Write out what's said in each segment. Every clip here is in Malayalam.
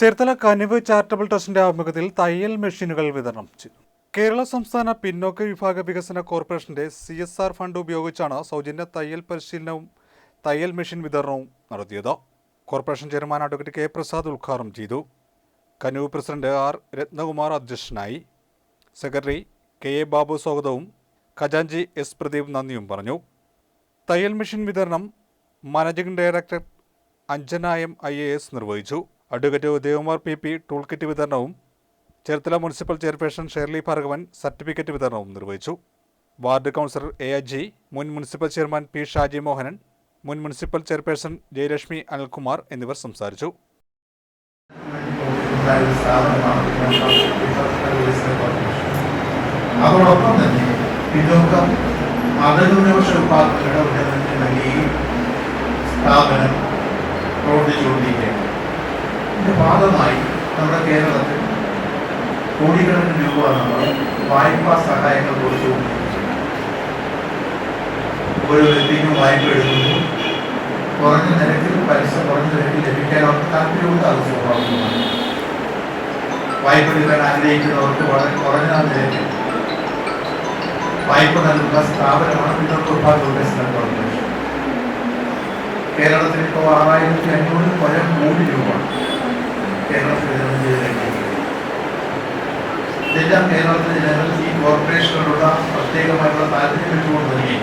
ചേർത്തല കനിവ് ചാരിറ്റബിൾ ട്രസ്റ്റിന്റെ ആഭിമുഖ്യത്തിൽ തയ്യൽ മെഷീനുകൾ വിതരണം ചെയ്തു. കേരള സംസ്ഥാന പിന്നോക്ക വിഭാഗ വികസന കോർപ്പറേഷന്റെ സി എസ് ആർ ഫണ്ട് ഉപയോഗിച്ചാണ് സൗജന്യ തയ്യൽ പരിശീലനവും തയ്യൽ മെഷീൻ വിതരണവും നടത്തിയത്. Corporation chairman advocate K Prasad ഉദ്ഘാടനം ചെയ്തു. കനുവ് പ്രസിഡന്റ് ആർ രത്നകുമാർ അധ്യക്ഷനായി. സെക്രട്ടറി കെ എ ബാബു സ്വാഗതവും ഖജാൻജി എസ് പ്രദീപ് നന്ദിയും പറഞ്ഞു. തയ്യൽ മെഷീൻ വിതരണം മാനേജിംഗ് ഡയറക്ടർ അഞ്ജനായം ഐ എ എസ് നിർവഹിച്ചു. Advocate Udayakumar P P tool kit വിതരണവും Cherthala municipal chairperson Shirley Bhargavan certificate വിതരണവും നിർവഹിച്ചു. വാർഡ് കൗൺസിലർ എ അജി മുൻ municipal chairman P Shaji Mohanan മുൻ മുനിസിപ്പൽ ചെയർപേഴ്സൺ ജയലക്ഷ്മി അനിൽകുമാർ എന്നിവർ സംസാരിച്ചു. അതോടൊപ്പം തന്നെ പിന്നോക്കം മതന്യൂനപക്ഷ വിഭാഗങ്ങളുടെ ഉന്നമനത്തിന് വേണ്ടി ഈ സ്ഥാപനം പ്രവർത്തിച്ചുകൊണ്ടിരിക്കുകയാണ് ഇതിന്റെ ഭാഗമായി നമ്മുടെ കേരളത്തിൽ കോടിക്കണക്കിന് രൂപ നമ്മൾ വായ്പാ സഹായങ്ങൾ കൊടുത്തു. ഓരോ വ്യക്തിക്കും വായ്പ എടുക്കുന്നു. കുറഞ്ഞ നിരക്കിൽ പലിശ കുറഞ്ഞ നിരക്കിൽ ലഭിക്കാൻ അവർക്ക് താല്പര്യമുണ്ട് അത് സ്വാഭാവികമാണ്. വായ്പ എടുക്കാൻ ആഗ്രഹിക്കുന്നവർക്ക് വളരെ കുറഞ്ഞ നിരക്കിൽ വായ്പ നൽകുന്ന സ്ഥാപനമാണ് വിഭാഗ കോർപ്പറേഷൻ. കേരളത്തിൽ ഇപ്പോൾ ആറായിരത്തി അഞ്ഞൂറ് കൊല്ലം കോടി രൂപ. ഇതെല്ലാം കേരളത്തിലെ ജനങ്ങൾ ഈ കോർപ്പറേഷനോടുള്ള പ്രത്യേകമായിട്ടുള്ള താല്പര്യം വെച്ചുകൊണ്ട് തന്നെ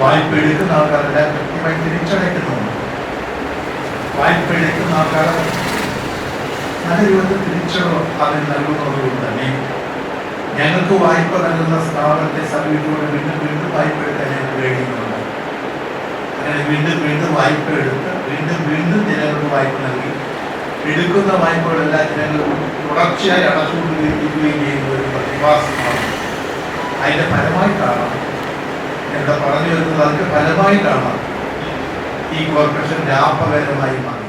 വായ്പ എടുക്കുന്ന ആൾക്കാരെല്ലാം കൃത്യമായി തിരിച്ചടയ്ക്കുന്നുണ്ട് വായ്പ എടുക്കുന്ന ആൾക്കാർ നല്ല രൂപത്തിൽ തിരിച്ചടവ് അതിന് നൽകുന്നതുകൊണ്ട് തന്നെ ഞങ്ങൾക്ക് വായ്പ നൽകുന്ന സ്ഥാപനത്തെ സമീപിച്ചുകൊണ്ട് വീണ്ടും വീണ്ടും വായ്പ എടുക്കാൻ ഞങ്ങൾ അങ്ങനെ വീണ്ടും വീണ്ടും വായ്പ എടുത്ത് വീണ്ടും വീണ്ടും ജനങ്ങൾക്ക് വായ്പ നൽകി എടുക്കുന്ന വായ്പകളെല്ലാം ജനങ്ങളും തുടർച്ചയായി അടച്ചുകൊണ്ടിരിക്കുകയും ചെയ്യുന്ന ഒരു പ്രതിഭാസമാണ്. അതിന്റെ ഫലമായിട്ടാണ് എന്താ പറഞ്ഞു വരുന്നത് അതിന്റെ ഫലമായിട്ടാണ് ഈ കോർപ്പറേഷൻ ലാഭകരമായി മാറുന്നത്